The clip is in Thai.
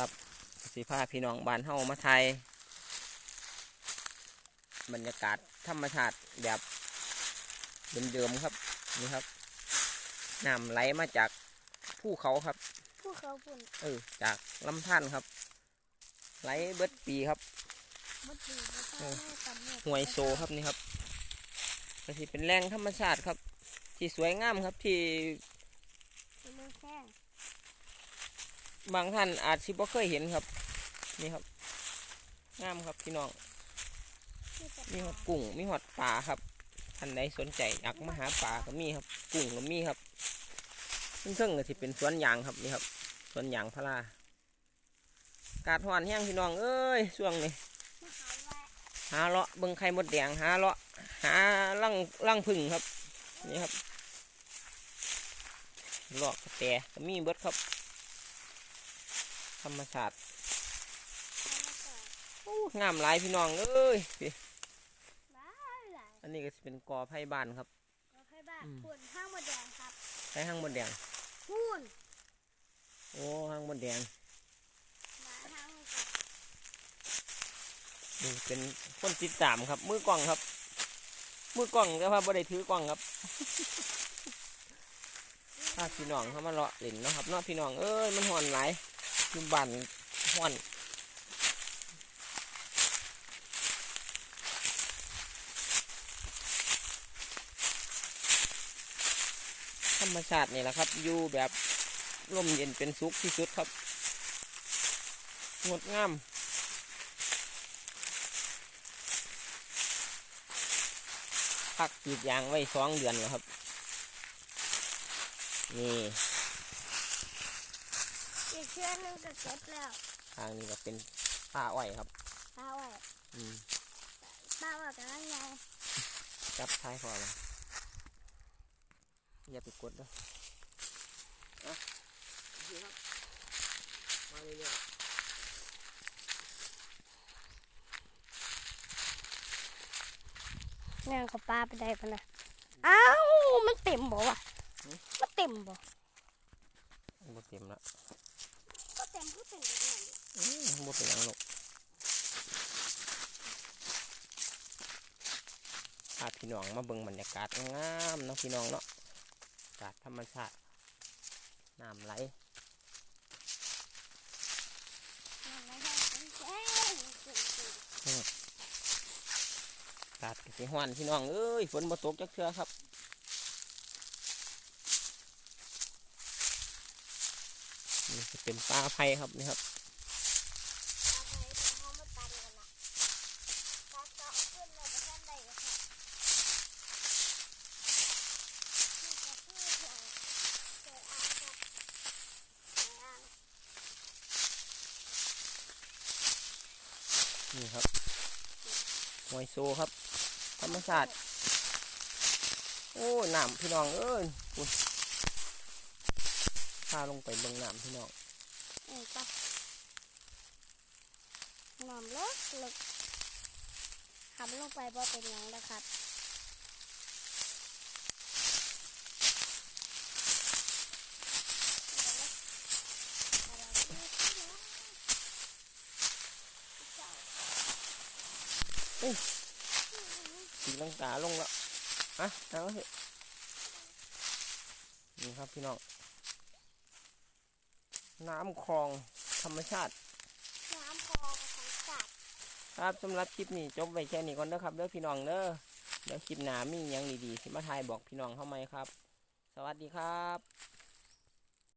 ครับ สีผ้าพี่น้องบ้านเฮามาไทยบรรยากาศธรรมชาติแบบเดิมๆครับนี่ครับน้ำไหลมาจากภูเขาครับผู้เขาปุ่นเออจากลำธารครับ ไหลเบิดปีครับมัดถือมาใช้ให้ตำรวจห่วยโซครับนี่ครับก็ที่เป็นแหล่งธรรมชาติครับ ที่สวยงามครับที่ เป็นเมืองแค่ บางท่านอาจสิบ่เคยเห็นครับ นี่ครับงามครับพี่น้อง มีหอดกุ้ง มีหอดปลาครับท่านใดสนใจอยากมาหาปลาก็มีครับ กุ้งก็มีครับซึ่งซึ่งก็สิเป็นสวนยางครับนี่ครับสวนยางพารากาดหวานแห้งพี่น้องเอ้ยช่วงนี้หาลัยหาเลาะเบิ่งไข่มดแดงหาเลาะหาลังลังพึ่งครับ นี่ครับเลาะกแต่ก็มีเบิดครับ ธรรมชาติธรรมศาสตร์โอ้งามหลายพี่น้องเอ้ยพี่หลายหลายอันนี้ก็จะเป็นกอไผ่บ้านครับเราให้บ้านอืมปุ่นห้างมดแดงครับไผ่ห้างมดแดงปุ่นโอ้ห้างมดแดงหมาห้างมดแดงนี่เป็นคนติดตามครับ มือกล้องครับ มือกล้องแต่ว่าบ่ได้ถือกล้องครับพาพี่น้องเข้ามาเลาะเล่นเนาะครับเนาะพี่น้องเอ้ยมันห่อนหลา ยอยู่บ้านห่อนธรรมชาตินี่แหละครับอยู่แบบร่มเย็นเป็นสุขที่สุดครับ งดงามพักกรีดยางไว้สองเดือนแล้วครับ นี่ อีกเชือกหนึงก็เสร็จแล้วทางนี้ก็เป็นป่าอ้อยครับ ป้าว่าอืมป้าว่ากำลังไงจับท้ายคอเลยอย่าไปกดเด้ออะดีครับมาเรื่อยงานเขาป้าไปได้ปะนะอ้าวมันเต็มบ่วะมันเต็มบ่ๆบ่เต็มละก็ เต็มก็เต็มแบบนั้นอืมบ่เป็นหยังหรอกพาพี่น้องมาเบิ่งบรรยากาศงามๆเนาะพี่น้องเนาะอากาศธรรมชาติน้ำไหลอากาศสิฮ้อนพี่น้องเอ้ยฝนบ่ตกจักเทื่อครับ นี่จะเป็นปลาไผ่ครับนี่ครับนี่ครับหอยโซครับ ธรรมชาติ โอ้หน้ำพี่น้องเอ้ยคุณ พาลงไปเบิ่งน้ำพี่น้องเออปะน้ำเลิกเลิกทำลงไปบ่เป็นหยังนะครับสีลังกาลงแล้วฮะเอาเถอะนี่ครับพี่น้อง น้ำคลองธรรมชาติน้ำคลองของสัตว์ครับสำหรับคลิปนี้จบไว้แค่นี้ก่อนเด้อครับเด้อพี่น้องเด้อเดี๋ยวคลิปหน้ามีหยังดีๆสิมาถ่ายบอกพี่น้องเข้าไหมครับ สวัสดีครับ